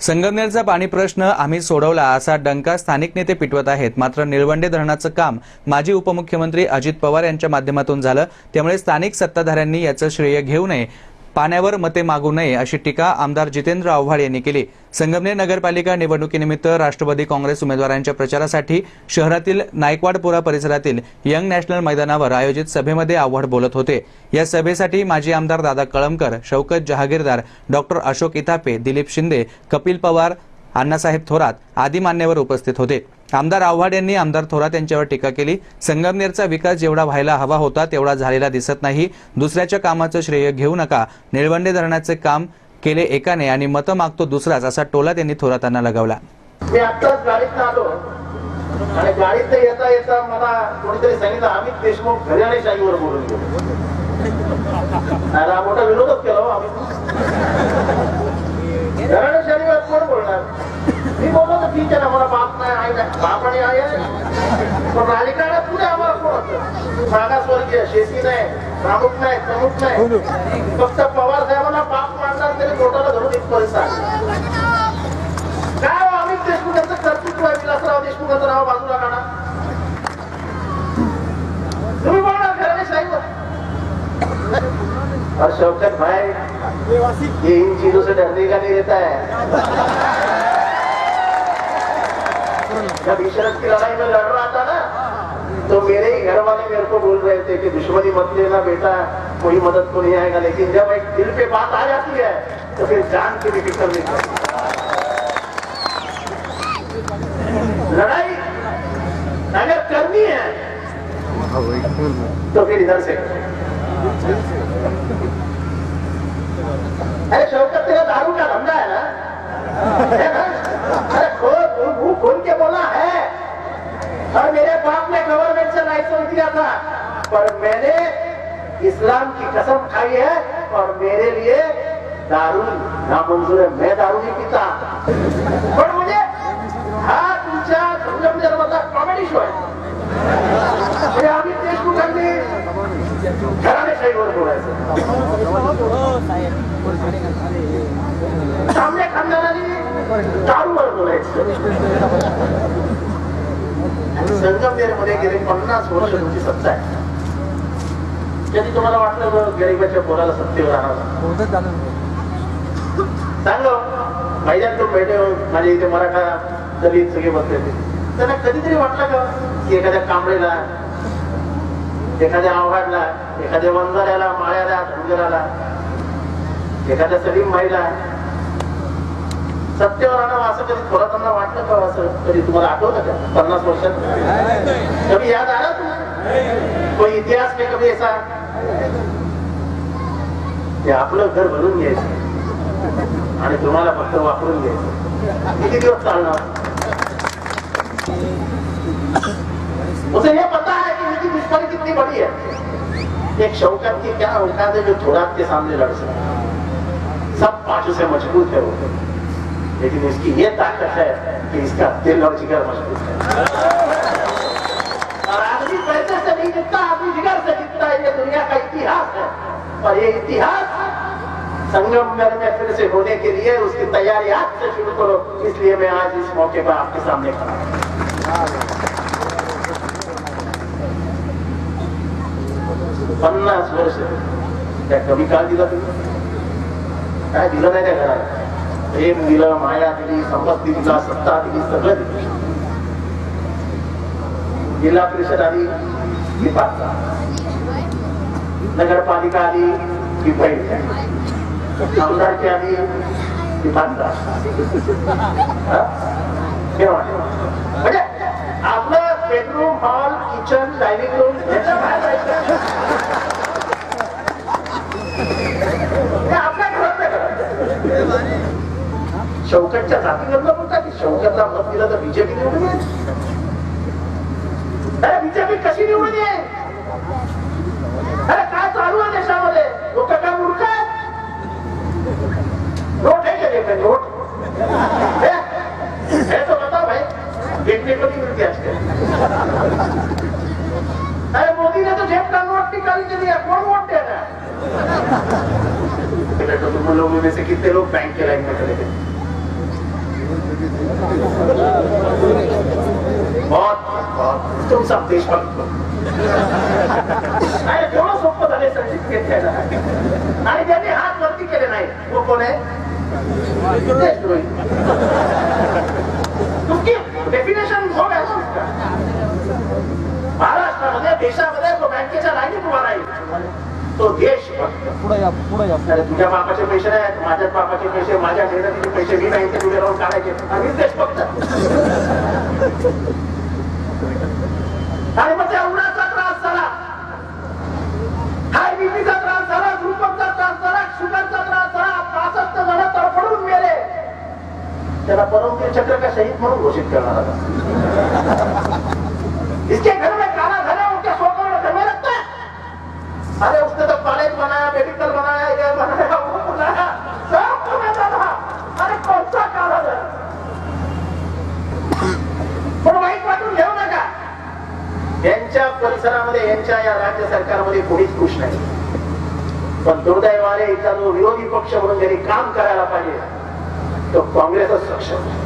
संगमनेरचा पाणी प्रश्न आम्ही सोडवला असा डंका स्थानिक नेते पिटवत आहेत. मात्र निळवंडे धरणाचं काम माजी उपमुख्यमंत्री अजित पवार यांच्या माध्यमातून झालं. त्यामुळे स्थानिक सत्ताधाऱ्यांनी याचं श्रेय घेऊ नये. पाण्यावर मते मागू नये अशी टीका आमदार जितेंद्र आव्हाड यांनी केली. संगमनेर नगरपालिका निवडणुकीनिमित्त राष्ट्रवादी काँग्रेस उमेदवारांच्या प्रचारासाठी शहरातील नायकवाडपुरा परिसरातील यंग नॅशनल मैदानावर आयोजित सभेमध्ये आव्हाड बोलत होते. या सभेसाठी माजी आमदार दादा कळमकर शौकत जहागीरदार डॉक्टर अशोक इथापे दिलीप शिंदे कपिल पवार अण्णासाहेब थोरात आदी मान्यवर उपस्थित होते. आमदार आव्हाड यांनी आमदार थोरात यांच्यावर टीका केली. संगमनेरचा विकास जेवढा व्हायला हवा होता तेवढा झालेला दिसत नाही. दुसऱ्याच्या कामाचं श्रेय घेऊ नका. निळवंडे धरणाचे काम केले एकाने आणि मतं मागतो दुसराच असा टोला त्यांनी थोरातांना लगावला. मी आत्ताच गाडीत आलो. आणि गाडीत येता येता मला कोणीतरी सांगितलं अमित देशमुख घराणेशाहीवर बोलून गेलो. आणि मोठा विरोधच केला हो आम्ही घराणेशाहीवर कोण बोलणार मी बोललो तर ठीक आहे ना मला बाप नाही आई नाही बाप आणि आई आहे पण राजकारणात पुढे आम्हाला कोण होतं मागासवर्गीय शेती नाही प्रमुख नाही प्रमुख नाही. फक्त पवार साहेबांना बाप मानणार तरी पोटाला धरून इथपर्यंत आहे. काय हो अमित देशमुख यांचं कर्तृत्व आहे विलासराव देशमुखांचं नाव बाजूला काढा. तुम्ही बोलणार घराने शाहीवर और शौकत भाई ये इन चीजों से डरने का नहीं रहता है जब इशरत की लड़ाई में लड़ रहा था ना? तो मेरे ही घर वाले मेरे को बोल रहे थे कि दुश्मनी मत लेना बेटा, कोई मदद को नहीं आएगा। लेकिन जब एक दिल पे बात आ जाती है तो फिर जान की भी फ़िक्र नहीं करती लड़ाई अगर करनी है तो फिर इधर से। अरे शौकत तेरा दारू का धंधा है ना? है ना? अरे खोल खोल के बोला है। और मेरे बाप दिया था। पर मैंने इस्लाम की कसम खाई है और मेरे लिए दारू नामंजूर है। मैं दारू नहीं पीता। पण म्हणजे हा तुमच्या संगम जन्माचा कॉमेडी शो आहे म्हणजे अमित देशमुखांनी घराणेशाहीवर बोलायचं सामने खानदानाने दारूवर बोलायचं आणि संगमनेर मध्ये गेले पन्नास वर्ष तुमची सत्ता आहे. कधी तुम्हाला वाटलं गरिबाच्या पोराला सत्तेवर राहणार सांगा मैदान भेटे माझ्या इथे मराठा दलित सगळे बसले होते त्यांना कधीतरी वाटलं का की एखाद्या कांबळेला एखाद्या आव्हाडला एखाद्या वंजाऱ्याला माळ्याला धनगराला एखाद्या सलीम भाईला सत्तेवर आणावं असं कधी थोरातांना वाटलं का असं कधी? तुम्हाला आठवलं का? पन्नास वर्षात? कधी याद आया तुम्हाला? कोई इतिहास में कधी असा ते आपलं घर भरून घ्यायचं. आणि तुम्हाला फक्त वापरून घ्यायचं. किती दिवस चालणार? मुझे हे पता है कि उनकी दुश्मनी कितनी बड़ी है। एक शौकत की क्या औकात है जो ते के सामने लड़ सकता सब पांचों से मजबूत है वो। लेकिन इसकी ये ताकत है कि इसका दिल और जिगर मज़बूत है। और आदमी पैसे से नहीं जीतता आदमी जिगर से जीतता है ये दुनिया का इतिहास है। और ये इतिहास संगमनेर में फिर से होने के लिए उसकी तैयारी आज से शुरू करो। इसलिए मैं आज इस मौके पर आपके सामने खड़ा। पन्नास वर्ष। त्या कमी काळ दिला तुम्ही काय दिलं नाही त्या प्रेम दिलं माया दिली संपत्ती दिला सत्ता दिली सगळं दिलं. जिल्हा परिषद आली की पाच नगरपालिका आली की पहिली. आमदारकी आली की पाच म्हणजे आपलं bedroom hall kitchen dining room शौकतच्या जातीवरनं बोलता की शौकतला मत दिलं तर बीजेपी निवडून येईल. अरे बीजेपी कशी निवडून येईल? अरे काय चालू आहे देशामध्ये? लोक काय मूर्ख आहेत? नोट आहे का नोट है है तो बताओ भाई देखने को नहीं मिलती आजकल अरे मोदी ने तो जेब का नोट निकाल के दिया कौन वोट दे रहा है तो तुम लोगों में से कितने लोग बैंक के लाइन में खड़े थे तुमचा देशभक्त नाही तेवढं सोपं झाले सर्टिफिकेट आणि ज्यांनी हात वरती केले नाही तो कोण आहे देशद्रोही तुमची डेफिनेशन हो महाराष्ट्रामध्ये देशामध्ये तो बँकेच्या लाईनीत उभा राहील तो देशभक्त पुढे या पुढे अरे तुझ्या बापाचे पैसे नाही माझ्या बापाचे पैसे माझ्या मेहनतीचे पैसे मी बँकेत उभे राहून काढायचे देश देशभक्त आणि मग त्या त्रास झाला. हाय बीपीचा त्रास झाला ग्रुपचा त्रास झाला शुगरचा त्रास झाला पासष्ट जण तडफडून गेले. त्याला परमवीर चक्र का शहीद म्हणून घोषित करणार इसके घर में काला धन है उनके सोकर घर में रखता है अरे उसने तो कॉलेज बनाया मेडिकल बनाया वो बनाया सब बनाता था अरे कौन सा काला धन पण वाईट वाटून घेऊ नका यांच्या परिसरामध्ये यांच्या या राज्य सरकारमध्ये कोणीच खुश नाही पण दुर्दैवाने इथला जो विरोधी पक्ष म्हणून त्यांनी काम करायला पाहिजे तो काँग्रेसच सक्षम आहे.